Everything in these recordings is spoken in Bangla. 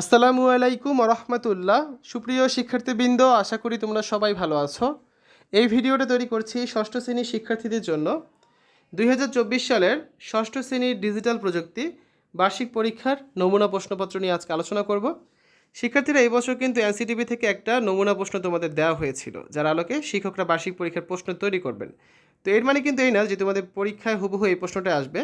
আসসালামু আলাইকুম রহমতুল্লাহ সুপ্রিয় শিক্ষার্থীবৃন্দ, আশা করি তোমরা সবাই ভালো আছো। এই ভিডিওটা তৈরি করছি ষষ্ঠ শ্রেণির শিক্ষার্থীদের জন্য। দুই হাজার চব্বিশ সালের ষষ্ঠ শ্রেণির ডিজিটাল প্রযুক্তি বার্ষিক পরীক্ষার নমুনা প্রশ্নপত্র নিয়ে আজকে আলোচনা করব। শিক্ষার্থীরা এই বছর কিন্তু এনসিটিভি থেকে একটা নমুনা প্রশ্ন তোমাদের দেওয়া হয়েছিল, যার আলোকে শিক্ষকরা বার্ষিক পরীক্ষার প্রশ্ন তৈরি করবেন। তো এর মানে কিন্তু এই না যে তোমাদের পরীক্ষায় হুবহু এই প্রশ্নটা আসবে।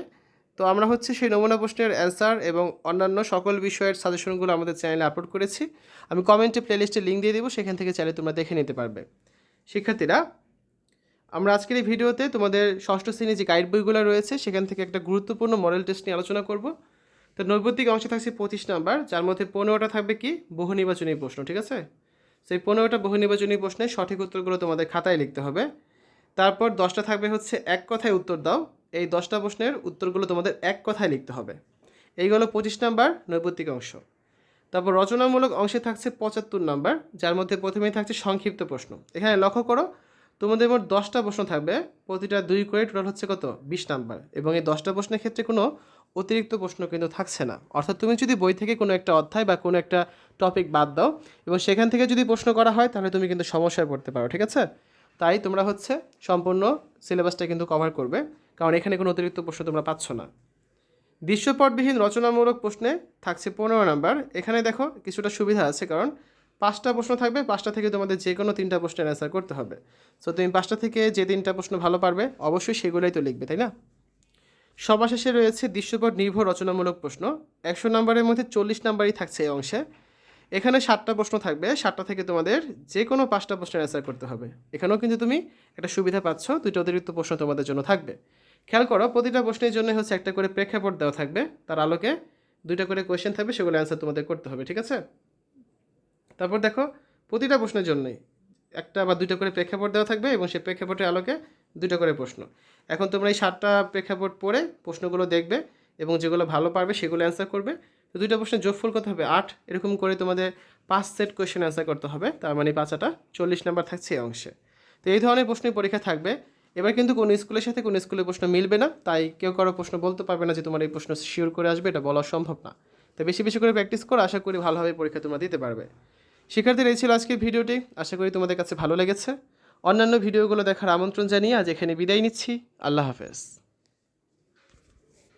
তো আমরা হচ্ছে সেই নমুনা প্রশ্নের অ্যান্সার এবং অন্যান্য সকল বিষয়ের সাজেশনগুলো আমাদের চ্যানেলে আপলোড করেছি। আমি কমেন্টে প্লেলিস্টে লিঙ্ক দিয়ে দেবো, সেখান থেকে চাইলে তোমরা দেখে নিতে পারবে। শিক্ষার্থীরা, আমরা আজকের এই ভিডিওতে তোমাদের ষষ্ঠ শ্রেণির যে গাইড বইগুলো রয়েছে, সেখান থেকে একটা গুরুত্বপূর্ণ মডেল টেস্ট নিয়ে আলোচনা করব। তো নৈবত্তিক অংশে থাকছে পঁচিশ নাম্বার, যার মধ্যে পনেরোটা থাকবে কি? বহু নির্বাচনী প্রশ্ন, ঠিক আছে? সেই পনেরোটা বহু নির্বাচনী প্রশ্নের সঠিক উত্তরগুলো তোমাদের খাতায় লিখতে হবে। তারপর দশটা থাকবে হচ্ছে এক কথায় উত্তর দাও। এই দশটা প্রশ্নের উত্তরগুলো তোমাদের এক কথায় লিখতে হবে। এইগুলো পঁচিশ নাম্বার নৈপত্তিক অংশ। তারপর রচনামূলক অংশে থাকছে পঁচাত্তর নাম্বার, যার মধ্যে প্রথমেই থাকছে সংক্ষিপ্ত প্রশ্ন। এখানে লক্ষ্য করো, তোমাদের মোট দশটা প্রশ্ন থাকবে, প্রতিটা দুই করে টোটাল হচ্ছে কত? বিশ নাম্বার। এবং এই দশটা প্রশ্নের ক্ষেত্রে কোনো অতিরিক্ত প্রশ্ন কিন্তু থাকছে না। অর্থাৎ তুমি যদি বই থেকে কোনো একটা অধ্যায় বা কোনো একটা টপিক বাদ দাও এবং সেখান থেকে যদি প্রশ্ন করা হয়, তাহলে তুমি কিন্তু সমস্যায় পড়তে পারো, ঠিক আছে? তাই তোমরা হচ্ছে সম্পূর্ণ সিলেবাসটা কিন্তু কভার করবে। কারণ এখানে কোনো অতিরিক্ত প্রশ্ন তোমরা পাচ্ছ না। দৃশ্যপটবিহীন রচনামূলক প্রশ্নে থাকছে পনেরো নাম্বার। এখানে দেখো কিছুটা সুবিধা আছে কারণ পাঁচটা প্রশ্ন থাকবে, পাঁচটা থেকে তোমাদের যে কোনো তিনটা প্রশ্নের অ্যান্সার করতে হবে। সো তুমি পাঁচটা থেকে যে তিনটা প্রশ্ন ভালো পারবে, অবশ্যই সেগুলোই তো লিখবে, তাই না? সবার শেষে রয়েছে দৃশ্যপট নির্ভর রচনামূলক প্রশ্ন। একশো নম্বরের মধ্যে চল্লিশ নাম্বারই থাকছে এই অংশে। এখানে সাতটা প্রশ্ন থাকবে, সাতটা থেকে তোমাদের যে কোনো পাঁচটা প্রশ্নের অ্যান্সার করতে হবে। এখানেও কিন্তু তুমি একটা সুবিধা পাচ্ছ, দুইটা অতিরিক্ত প্রশ্ন তোমাদের জন্য থাকবে। খেয়াল করো, প্রতিটা প্রশ্নের জন্য হচ্ছে একটা করে প্রেক্ষাপট দেওয়া থাকবে। তার আলোকে দুইটা করে কোয়েশ্চেন থাকবে, সেগুলো অ্যান্সার তোমাদের করতে হবে, ঠিক আছে? তারপর দেখো, প্রতিটা প্রশ্নের জন্যই একটা বা দুইটা করে প্রেক্ষাপট দেওয়া থাকবে এবং সেই প্রেক্ষাপটের আলোকে দুইটা করে প্রশ্ন। এখন তোমরা এই সাতটা প্রেক্ষাপট পড়ে প্রশ্নগুলো দেখবে এবং যেগুলো ভালো পারবে সেগুলো অ্যান্সার করবে। তো দুইটা প্রশ্নের যোগফল কত হবে? আট। এরকম করে তোমাদের পাঁচ সেট কোয়েশ্চেন অ্যান্সার করতে হবে। তার মানে পাঁচাটা চল্লিশ নাম্বার থাকছে এই অংশে। তো এই ধরনের প্রশ্নের পরীক্ষা থাকবে। এবার কিন্তু কোনো স্কুলের সাথে কোনো স্কুলের প্রশ্ন মিলবে না, তাই কেউ কারও প্রশ্ন বলতে পারবে না যে তোমার এই প্রশ্ন শিওর করে আসবে, এটা বলা সম্ভব না। তাই বেশি বেশি করে প্র্যাকটিস করো, আশা করি ভালোভাবে পরীক্ষা তোমরা দিতে পারবে। শিক্ষার্থীর, এই ছিল আজকের ভিডিওটি। আশা করি তোমাদের কাছে ভালো লেগেছে। অন্যান্য ভিডিওগুলো দেখার আমন্ত্রণ জানিয়ে আজ এখানে বিদায় নিচ্ছি। আল্লাহ হাফেজ।